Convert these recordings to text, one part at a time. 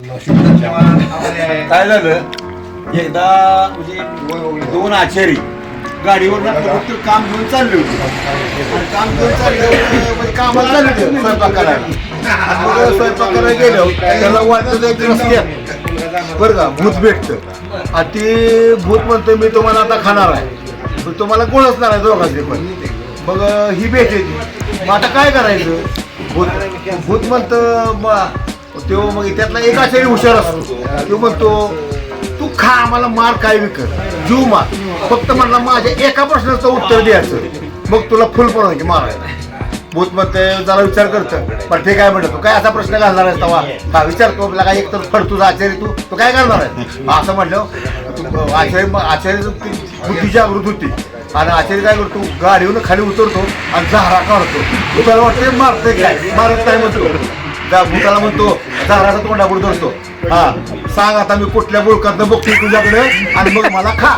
काय झालं एकदा म्हणजे दोन आचारी गाडीवर फक्त काम घेऊन चालले होते. काम घेऊन चालले म्हणजे कामाला चालले होते. स्वयंपाक करायला स्वयंपाक करायला गेलो. त्याला वाटतं जायचं रस्त्यात बरं का भूत भेटतं. आणि ते भूत म्हणतं मी तुम्हाला आता खाणार आहे. पण तुम्हाला कोण असणार आहे दोघांचे पण? मग ही भेट येते. मग आता काय करायचं? भूत भूत म्हणतं तो मग त्यातला एक आचार्य हुशार असतो तो. म्हणतो तू खा आम्हाला मार काय विकत जीव मार. फक्त म्हणला माझ्या एका प्रश्नाचं उत्तर द्यायचं. मग तुला फुल पण की मारायला. भूत म्हणते जरा विचार करतं. पण ते काय म्हणतो. तू काय असा प्रश्न घालणार आहे तवा? हा विचारतो आपला काय एक तर फड तुझा आचार्य तू तू काय करणार आहे? असं म्हटलं तू आचार्य आचार्य बुद्धी जागृत होती आणि आचार्य काय करतो? गाडीवरून खाली उतरतो आणि झारा काढतो. तुला वाटते मारते काय? मारत काय म्हणतो. त्या भूताला म्हणतो झाडाचा तोंडापुढे धरतो. हा सांग आता मी कुठल्या बुळकात बघतोय तुझ्याकडे आणि मग मला खा.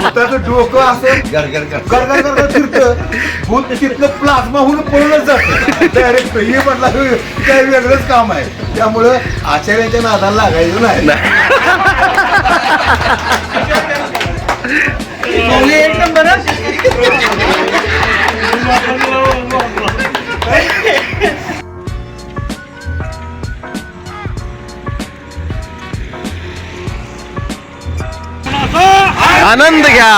भूताचं डोकं असं गरगर गरगर गरगर फिरतं. भूत तिथलं प्लाझ्मा होऊन पळूनच जात. डायरेक्ट हे म्हटलं काय वेगळंच काम आहे. त्यामुळं आचार्याच्या नादाला लागायचं नाही. आनंद घ्या.